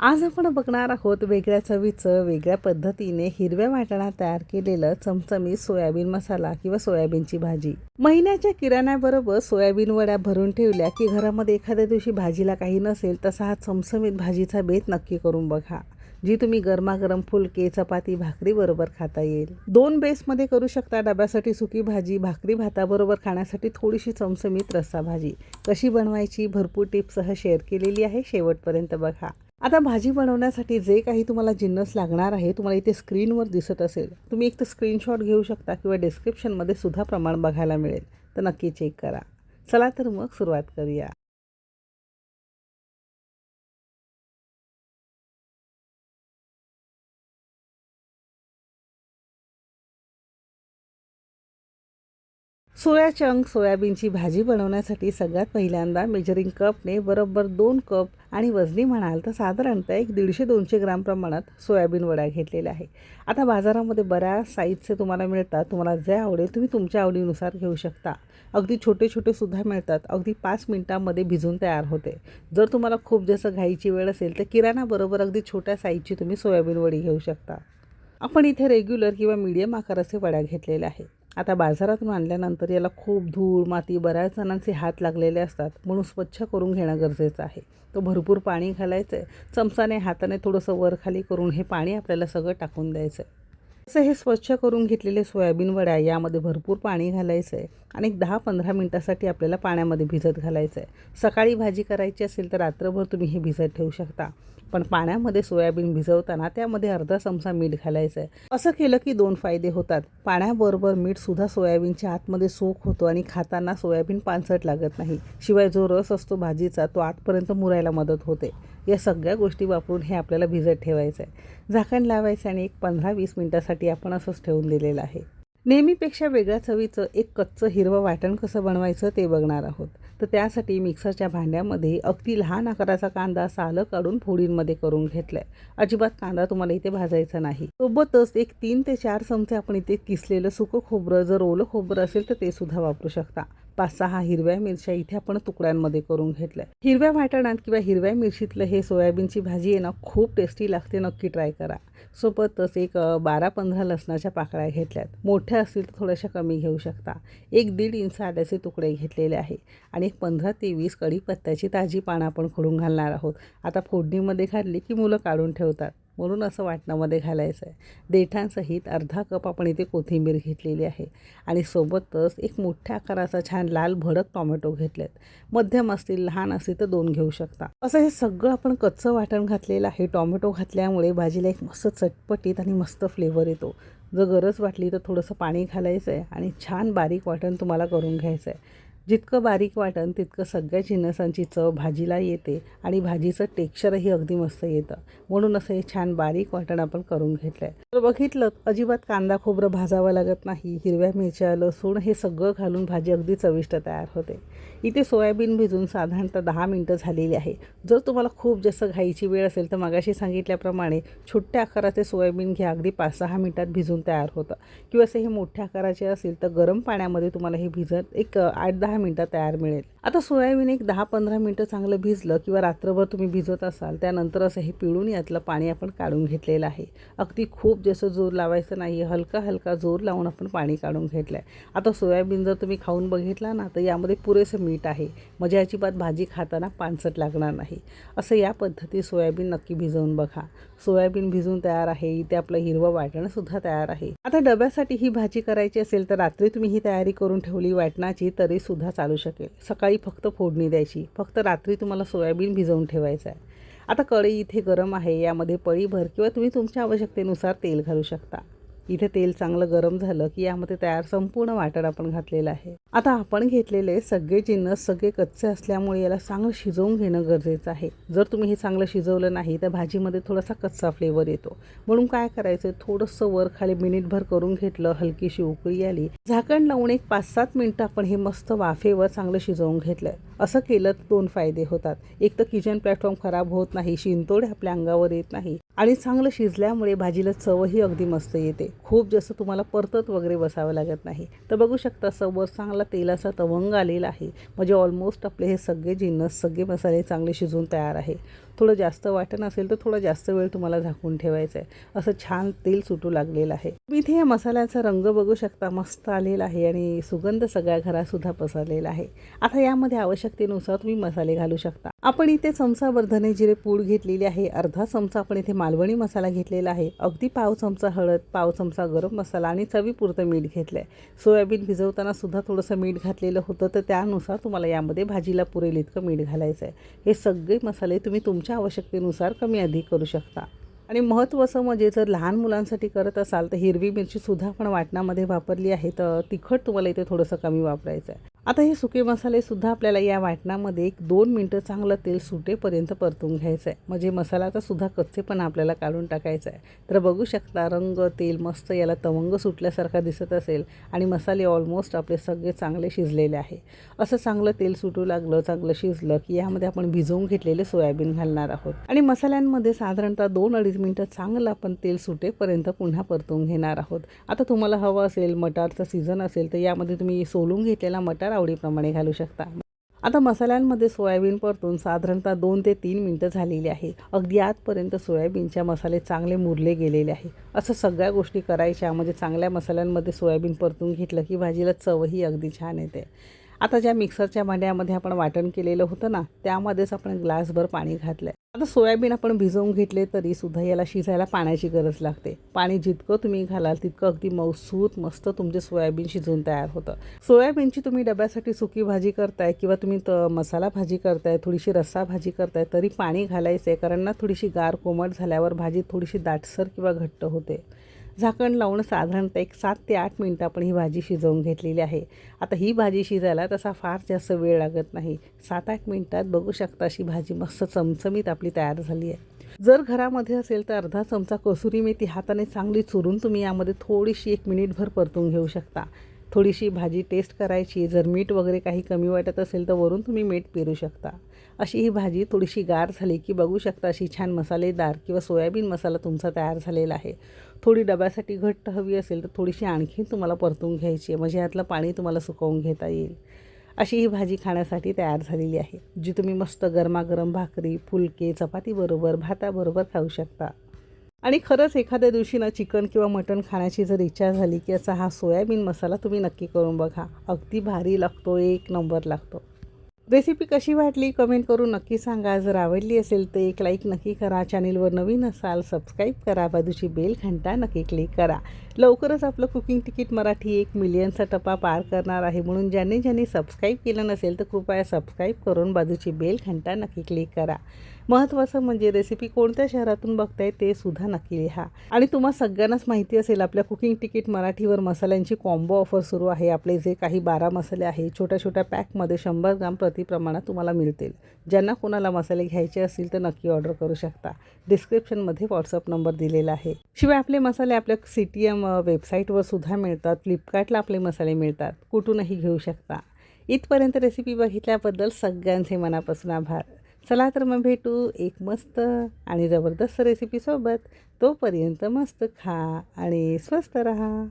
आज आपण बघणार आहोत वेगळ्या चवीचं वेगळ्या पद्धतीने हिरव्या वाटाणा तयार केलेलं चमचमीत सोयाबीन मसाला किंवा सोयाबीनची भाजी. महिन्याच्या किराण्याबरोबर सोयाबीन वड्या भरून ठेवल्या की घरामध्ये एखाद्या दिवशी भाजीला काही नसेल तसा हा चमचमीत भाजीचा बेत नक्की करून बघा जी तुम्ही गरमागरम फुलके चपाती भाकरी बरोबर खाता येईल. दोन बेसमध्ये करू शकता डब्यासाठी सुकी भाजी भाकरी भाताबरोबर खाण्यासाठी थोडीशी चमचमीत रस्सा भाजी. कशी बनवायची? भरपूर टिप्ससह शेअर केलेली आहे. शेवटपर्यंत बघा. आता भाजी बनवण्यासाठी जे काही तुम्हाला जिन्नस लागणार आहे तुम्हाला इथे स्क्रीनवर दिसत असेल तुम्ही एक तर स्क्रीनशॉट घेऊ शकता किंवा डिस्क्रिप्शनमध्ये सुद्धा प्रमाण बघायला मिळेल. तर नक्की चेक करा. चला तर मग सुरुवात करूया. सोया चंक सोयाबीनची भाजी बनवण्यासाठी सगळ्यात पहिल्यांदा मेजरिंग कपने बरोबर दोन कप आणि वजनी म्हणाल तर साधारणतः एक दीडशे दोनशे ग्राम प्रमाणात सोयाबीन वड्या घेतलेल्या आहे. आता बाजारामध्ये बऱ्याच साईजचे तुम्हाला मिळतात. तुम्हाला जे आवडेल तुम्ही तुमच्या आवडीनुसार घेऊ शकता. अगदी छोटे छोटे सुद्धा मिळतात. अगदी पाच मिनटामध्ये भिजून तयार होते. जर तुम्हाला खूप जास्त घाईची वेळ असेल तर किराणाबरोबर अगदी छोट्या साईजची तुम्ही सोयाबीन वडी घेऊ शकता. आपण इथे रेग्युलर किंवा मीडियम आकाराचे वड्या घेतलेल्या आहेत. आता बाजारातून आणल्यानंतर याला खूप धूळ माती बऱ्याच जणांचे हात लागलेले असतात. म्हणून स्वच्छ करून घेणं गरजेचं आहे. तो भरपूर पाणी घालायचं आहे चमचाने हाताने थोडंसं वरखाली करून हे पाणी आपल्याला सगळं टाकून द्यायचं आहे असं हे स्वच्छ करून घेतलेले सोयाबीन वड्या यामध्ये भरपूर पाणी घालायचं आहे आणि दहा पंधरा मिनटासाठी आपल्याला पाण्यामध्ये भिजत घालायचं आहे सकाळी भाजी करायची असेल तर रात्रभर तुम्ही हे भिजत ठेवू शकता. पण पाण्यामध्ये सोयाबीन भिजवताना त्यामध्ये अर्धा चमचा मीठ घालायचं आहे असं केलं की दोन फायदे होतात. पाण्याबरोबर मीठसुद्धा सोयाबीनच्या आतमध्ये सोक होतो आणि खाताना सोयाबीन पानसट लागत नाही. शिवाय जो रस असतो भाजीचा तो आतपर्यंत मुरायला मदत होते. या सगळ्या गोष्टी वापरून हे आपल्याला भिजत ठेवायचं आहे. झाकण लावायचं आणि एक पंधरा वीस मिनटासाठी आपण असंच ठेवून दिलेलं आहे. नेहमीपेक्षा वेगळ्या चवीचं एक कच्चं हिरवं वाटण कसं बनवायचं ते बघणार आहोत. तर त्यासाठी मिक्सरच्या भांड्यामध्ये अगदी लहान आकाराचा कांदा सालं काढून फोडींमध्ये करून घेतलाय. अजिबात कांदा तुम्हाला इथे भाजायचा नाही. सोबतच एक तीन ते चार चमचे आपण इथे किसलेलं सुकं खोबरं जर ओलं खोबरं असेल तर ते सुद्धा वापरू शकता. पाच सहा हिरव्या मिरच्या इथे आपण तुकड्यांमध्ये करून घेतल्या. हिरव्या वाटणात किंवा हिरव्या मिरचीतलं हे सोयाबीनची भाजी आहे ना खूप टेस्टी लागते नक्की ट्राय करा. सोबतच एक बारा पंधरा लसणाच्या पाकळ्या घेतल्यात. मोठ्या असतील तर थोड्याशा कमी घेऊ शकता. एक दीड इंच आल्याचे तुकडे घेतलेले आहे. आणि एक पंधरा ते वीस कढीपत्त्याची ताजी पानं आपण खोडून घालणार आहोत. आता फोडणीमध्ये घातली की मुलं काढून ठेवतात. म्हणून असं वाटणामध्ये घालायचं आहे. देठांसहित अर्धा कप आपण इथे कोथिंबीर घेतलेली आहे. आणि सोबतच एक मोठ्या आकाराचा छान लाल भडक टॉमॅटो घेतलेत. मध्यम असतील लहान असतील तर दोन घेऊ शकता. असं हे सगळं आपण कच्चं वाटण घातलेलं आहे. टॉमॅटो घातल्यामुळे भाजीला एक मस्त चटपटीत आणि मस्त फ्लेवर येतो. जर गरज वाटली तर थोडंसं पाणी घालायचं आहे आणि छान बारीक वाटण तुम्हाला करून घ्यायचं आहे. जितकं बारीक वाटण तितकं सगळ्या जिन्नसांची चव भाजीला येते आणि भाजीचं टेक्स्चरही अगदी मस्त येतं. म्हणून असं हे छान बारीक वाटण आपण करून घेतलं आहे तर बघितलं अजिबात कांदा खोबरं भाजावं लागत नाही हिरव्या मिरच्या लसूण हे सगळं घालून भाजी अगदी चविष्ट तयार होते. इथे सोयाबीन भिजून साधारणतः दहा मिनटं झालेली आहे. जर तुम्हाला खूप जास्त घाईची वेळ असेल तर मगाशी सांगितल्याप्रमाणे छोट्या आकाराचे सोयाबीन घ्या. अगदी पाच सहा मिनटात भिजून तयार होतं. किंवा असे हे मोठ्या आकाराचे असेल तर गरम पाण्यामध्ये तुम्हाला हे भिजत एक आठ दहा मिनटात तयार मिळेल. आता सोयाबीन एक दहा पंधरा मिनटं चांगलं भिजलं किंवा रात्रभर तुम्ही भिजत असाल त्यानंतर असं हे पिळून यातलं पाणी आपण काढून घेतलेलं आहे. अगदी खूप जसं जोर लावायचं नाही हलका हलका जोर लावून आपण पाणी काढून घेतलं आहे आता सोयाबीन जर तुम्ही खाऊन बघितला ना तर यामध्ये पुरेसं मीठ आहे. म्हणजे अजिबात भाजी खाताना पानसट लागणार नाही. असं या पद्धती सोयाबीन नक्की भिजवून बघा. सोयाबीन भिजून तयार आहे इथे आपलं हिरवं वाटणंसुद्धा तयार आहे. आता डब्यासाठी ही भाजी करायची असेल तर रात्री तुम्ही ही तयारी करून ठेवली वाटणाची तरीसुद्धा चालू शकेल. सकाळी फक्त फोडणी द्यायची. फक्त रात्री तुम्हाला सोयाबीन भिजवून ठेवायचं आहे. आता कढई इथे गरम आहे. यामध्ये पळीभर किंवा तुम्ही तुमच्या आवश्यकतेनुसार तेल घालू शकता. इथे तेल चांगलं गरम झालं की यामध्ये तयार संपूर्ण वाटण आपण घातलेलं आहे. आता आपण घेतलेले सगळे जिन्नस सगळे कच्चे असल्यामुळे याला चांगलं शिजवून घेणं गरजेचं आहे. जर तुम्ही हे चांगलं शिजवलं नाही तर भाजीमध्ये थोडासा कच्चा फ्लेवर येतो. म्हणून काय करायचं थोडंसं वर खाली मिनिटभर करून घेतलं हलकीशी उकळी आली. झाकण लावून एक पाच सात मिनटं आपण हे मस्त वाफेवर चांगलं शिजवून घेतलं असं केलं तर दोन फायदे होतात. एक तर किचन प्लॅटफॉर्म खराब होत नाही शिंतोडे आपल्या अंगावर येत नाही आणि चांगलं शिजल्यामुळे भाजीला चवही अगदी मस्त येते. खूप जास्त तुम्हाला परतत वगैरे बसावं लागत नाही. तर बघू शकता समोर चांगला तेलाचा तवंग आलेला आहे. म्हणजे ऑलमोस्ट आपले हे सगळे जिन्नस सगळे मसाले चांगले शिजून तयार आहे. थोडं जास्त वाटण असेल तर थोडा जास्त वेळ तुम्हाला झाकून ठेवायचं आहे. असं छान तेल सुटू लागलेलं आहे. तुम्ही इथे या मसाल्याचा रंग बघू शकता. मस्त आलेला आहे आणि सुगंध सगळ्या घरातसुद्धा पसरलेला आहे. आता यामध्ये आवश्यकतेनुसार तुम्ही मसाले घालू शकता. आपण इथे चमचाभर धने जिरे पूड घेतलेली आहे. अर्धा चमचा आपण इथे मालवणी मसाला घेतलेला आहे. अगदी पाव चमचा हळद पाव चमचा गरम मसाला आणि चवीपुरतं मीठ घेतलं आहे सोयाबीन भिजवताना सुद्धा थोडंसं मीठ घातलेलं होतं. तर त्यानुसार तुम्हाला यामध्ये भाजीला पुरेल इतकं मीठ घालायचं आहे हे सगळे मसाले तुम्ही तुमच्या आवश्यकतेनुसार कमी अधिक करू शकता. आणि महत्त्वाचं म्हणजे जर लहान मुलांसाठी करत असाल तर हिरवी मिरचीसुद्धा आपण वाटणामध्ये वापरली आहे तर तिखट तुम्हाला इथे थोडंसं कमी वापरायचं आहे आता हे सुके मसालेसुद्धा आपल्याला या वाटणामध्ये एक दोन मिनटं चांगलं तेल सुटेपर्यंत परतून घ्यायचं आहे म्हणजे मसाल्याचा सुद्धा कच्चेपणा आपल्याला काढून टाकायचा आहे तर बघू शकता रंग तेल मस्त याला तवंग सुटल्यासारखा दिसत असेल आणि मसाले ऑलमोस्ट आपले सगळे चांगले शिजलेले आहे. असं चांगलं तेल सुटू लागलं चांगलं शिजलं की यामध्ये आपण भिजवून घेतलेले सोयाबीन घालणार आहोत. आणि मसाल्यांमध्ये साधारणतः दोन अडीच मिनटं चांगलं आपण तेल सुटेपर्यंत पुन्हा परतून घेणार आहोत. आता तुम्हाला हवं असेल मटारचं सीझन असेल तर यामध्ये तुम्ही सोलून घेतलेला मटार आवडीप्रमाणे घालू शकता. आता मसाल्यांमध्ये सोयाबीन परतून साधारणतः दोन ते तीन मिनटं झालेली आहे. अगदी आजपर्यंत सोयाबीनच्या मसाले चांगले मुरले गेलेले आहे. असं सगळ्या गोष्टी करायच्या म्हणजे चांगल्या मसाल्यांमध्ये सोयाबीन परतून घेतलं की भाजीला चवही अगदी छान येते. आता ज्या मिक्सरच्या भांड्यामध्ये आपण वाटण केलेलं होतं ना त्यामध्येच आपण ग्लासभर पाणी घातलं आहे आता सोयाबीन आपण भिजवून घेतले तरीसुद्धा याला शिजायला पाण्याची गरज लागते. पाणी जितकं तुम्ही घालाल तितकं अगदी मौसूत मस्त तुमचे सोयाबीन शिजून तयार होतं. सोयाबीनची तुम्ही डब्यासाठी सुकी भाजी करताय किंवा तुम्ही त मसाला भाजी करताय थोडीशी रस्सा भाजी करताय तरी पाणी घालायचं आहे कारण ना थोडीशी गार कोमट झाल्यावर भाजी थोडीशी दाटसर किंवा घट्ट होते. झाकण लावून साधारणतः एक सात ते आठ मिनटं आपण ही भाजी शिजवून घेतलेली आहे. आता ही भाजी शिजायला तसा फार जास्त वेळ लागत नाही. सात आठ मिनटात बघू शकता अशी भाजी मस्त चमचमीत आपली तयार झाली आहे. जर घरामध्ये असेल तर अर्धा चमचा कसुरी मेथी हाताने चांगली चुरून तुम्ही यामध्ये थोडीशी एक मिनिटभर परतून घेऊ शकता. थोडीशी भाजी टेस्ट करायची. जर मीठ वगैरे काही कमी वाटत असेल तर वरून तुम्ही मीठ पेरू शकता. अशी ही भाजी थोडीशी गार झाली की बघू शकता अशी छान मसालेदार किंवा सोयाबीन मसाला तुमचा तयार झालेला आहे. थोडी डब्यासाठी घट्ट हवी असेल तर थोडीशी आणखी तुम्हाला परतून घ्यायची आहे. म्हणजे यातलं पाणी तुम्हाला सुकवून घेता येईल. अशी ही भाजी खाण्यासाठी तयार झालेली आहे जी तुम्ही मस्त गरमागरम भाकरी फुलके चपातीबरोबर भाताबरोबर खाऊ शकता. आणि खरंच एखाद्या दिवशी ना चिकन किंवा मटण खाण्याची जर इच्छा झाली की असा हा सोयाबीन मसाला तुम्ही नक्की करून बघा. अगदी भारी लागतो एक नंबर लागतो. रेसिपी कशी वाटली कमेंट करून नक्की सांगा. जर आवडली असेल तर एक लाईक नक्की करा. चॅनेलवर नवीन असाल सबस्क्राईब करा. बाजूची बेल घंटा नक्की क्लिक करा. लवकरच आपलं कुकिंग तिकीट मराठी एक मिलियनचा टप्पा पार करणार आहे. म्हणून ज्यांनी ज्यांनी सबस्क्राईब केलं नसेल तर कृपया सबस्क्राईब करून बाजूची बेल घंटा नक्की क्लिक करा. महत्त्वाचं म्हणजे रेसिपी कोणत्या शहरातून बघताय ते सुद्धा नक्की लिहा. आणि तुम्हाला सगळ्यांनाच माहिती असेल आपल्या कुकिंग तिकीट मराठीवर मसाल्यांची कॉम्बो ऑफर सुरू आहे. आपले जे काही बारा मसाले आहे छोट्या छोट्या पॅकमध्ये शंभर ग्राम प्रति प्रमाणात तुम्हाला मिळतील. ज्यांना कोणाला मसाले घ्यायचे असतील तर नक्की ऑर्डर करू शकता. डिस्क्रिप्शनमध्ये व्हॉट्सअप नंबर दिलेला आहे. शिवाय आपले मसाले आपल्या सी टी एम वेबसाईटवर सुद्धा मिळतात. फ्लिपकार्टला आपले मसाले मिळतात. कुठूनही घेऊ शकता. इथपर्यंत रेसिपी बघितल्याबद्दल सगळ्यांचे मनापासून आभार. चला तर मग भेटू एक मस्त आणि जबरदस्त रेसिपीसोबत तोपर्यंत मस्त खा आणि स्वस्त रहा.